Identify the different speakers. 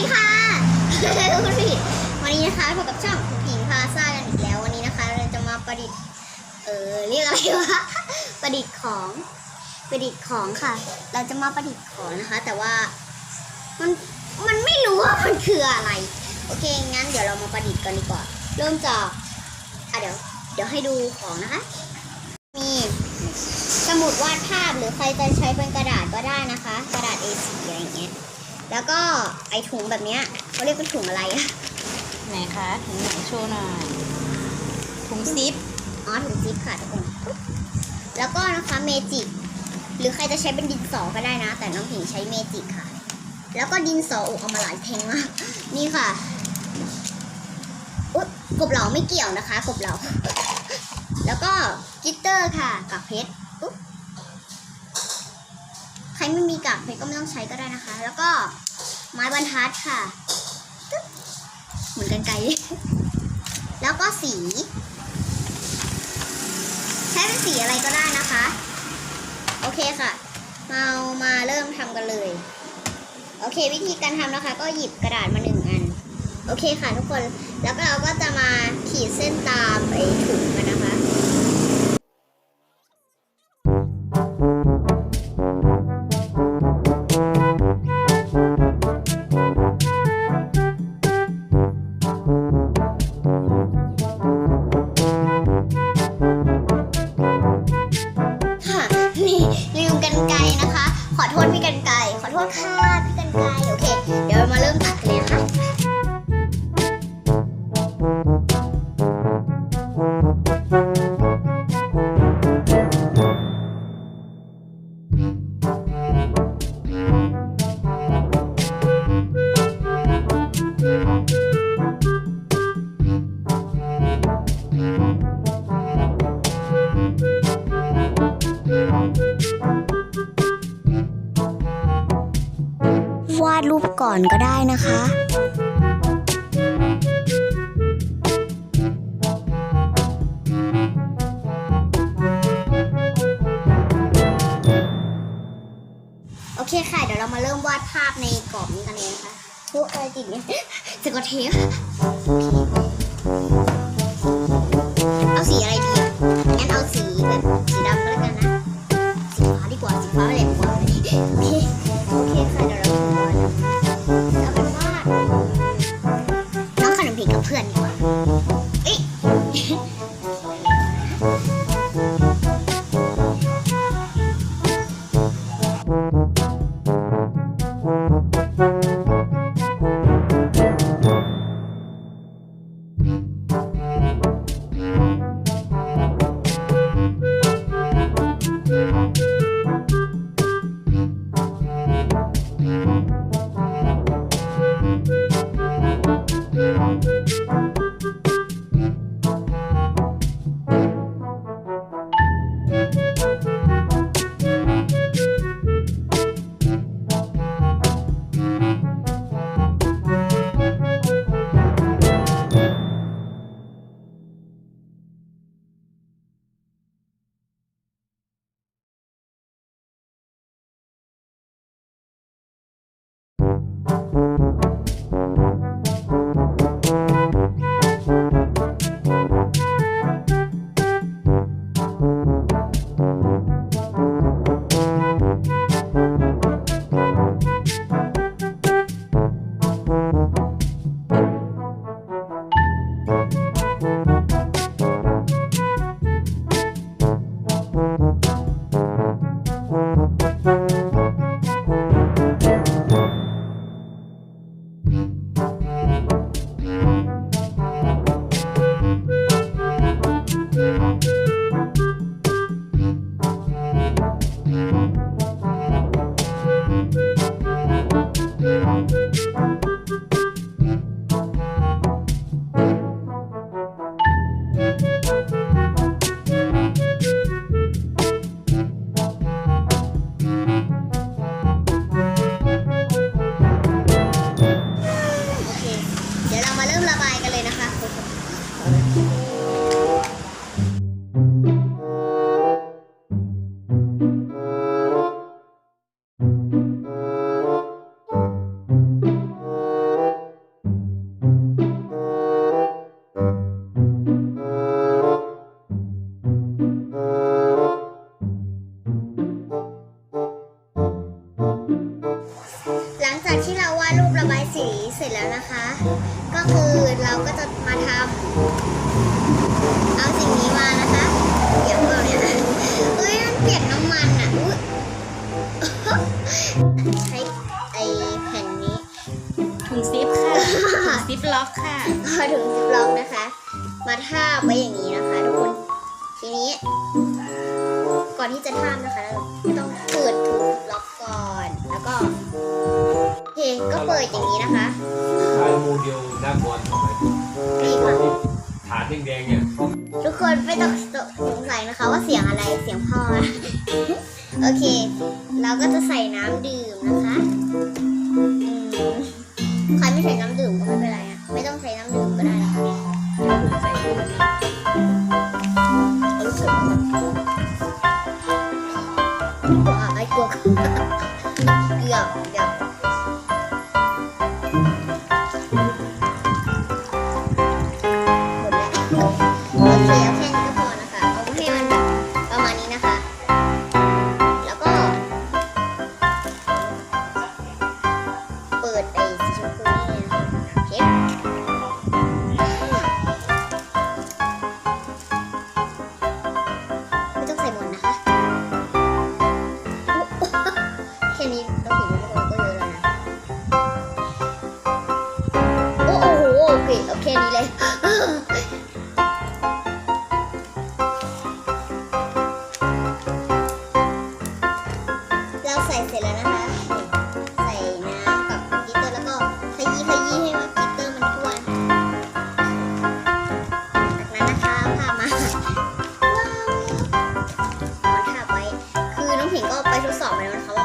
Speaker 1: ดีค่ะคุณผิดวันนี้นะคะพบกับช่องผิงพาซ่ากันอีกแล้ว วันนี้นะคะเราจะมาประดิษฐ์ เออเรียกอะไรวะ ประดิษฐ์ของ ประดิษฐ์ของค่ะ เราจะมาประดิษฐ์ของนะคะ แต่ว่ามันมันไม่รู้ว่ามันคืออะไร โอเคงั้นเดี๋ยวเรามาประดิษฐ์กันดีกว่า เริ่มจากอะเดี๋ยว เดี๋ยวให้ดูของนะคะ มีสมุดวาดภาพหรือใครจะใช้เป็นกระดาษก็ได้นะคะ กระดาษ A4 อะไรอย่างเงี้ย แล้วก็ไอถุงแบบเนี้ยเขาเรียกเป็นถุงอะไรอะ
Speaker 2: ไหนคะถุงไหนโชว์หน่อยถุงซิป
Speaker 1: อ๋อถุงซิปค่ะทุกคนแล้วก็นะคะเมจิกหรือใครจะใช้เป็นดินสอก็ได้นะ แต่น้องผิงใช้เมจิกค่ะ แล้วก็ดินสออุเอามาหลายเพลงมากนี่ค่ะอุ๊ยกบเหลาไม่เกี่ยวนะคะ กบเหลาแล้วก็กลิตเตอร์ค่ะกับเพชรอุ๊บใครไม่มีกากเพชรก็ไม่ต้องใช้ก็ได้นะคะ แล้วก็ไม้บรรทัดค่ะเหมือนกันไกลแล้วก็สี ใช้เป็นสีอะไรก็ได้นะคะ โอเคค่ะมามาเริ่มทำกันเลย โอเค วิธีการทำนะคะ ก็หยิบกระดาษมาหนึ่งอัน โอเคค่ะทุกคนแล้วก็เราก็จะมาขีดเส้นตา ไก่อนก็ได้นะคะ โอเคค่ะ เดี๋ยวเรามาเริ่มวาดภาพในกรอบนี้กันเลยนะคะพวกอะไรติดเนี่ยสกอตเทปเอาสีอะไรดีอะงั้นเอาสีแบบสีดำก็แล้วกันนะ สีฟ้าดีกว่า สีฟ้าแหลมกว่า ก็จะมาทำเอาสิ่งนี้มานะคะเดี๋ยวเราเนี่ยเฮ้ยมันเปียกน้ำมันอะอุ๊ยใช้ไอแผ่นนี้
Speaker 2: ถุงซิปค่ะถุงซิปล็อกค่ะ
Speaker 1: พอถึงสิบล็อกนะคะ มาทาบไว้อย่างนี้นะคะทุกคนทีนี้ ก่อนที่จะทาบนะคะเราต้องเปิดถุงสิบล็อกก่อนแล้วก็โอเคก็เปิดอย่างนี้นะคะ
Speaker 3: ชายโมเด ฐานแดงๆเนี่ย
Speaker 1: ทุกคนไม่ต้องสงสัยนะคะว่าเสียงอะไรเสียงพ่อ โอเค เราก็จะใส่น้ำดื่มนะคะใครไม่ใส่น้ำดื่มก็ ไปทด
Speaker 2: ส
Speaker 1: อบไปแล้วนะคะ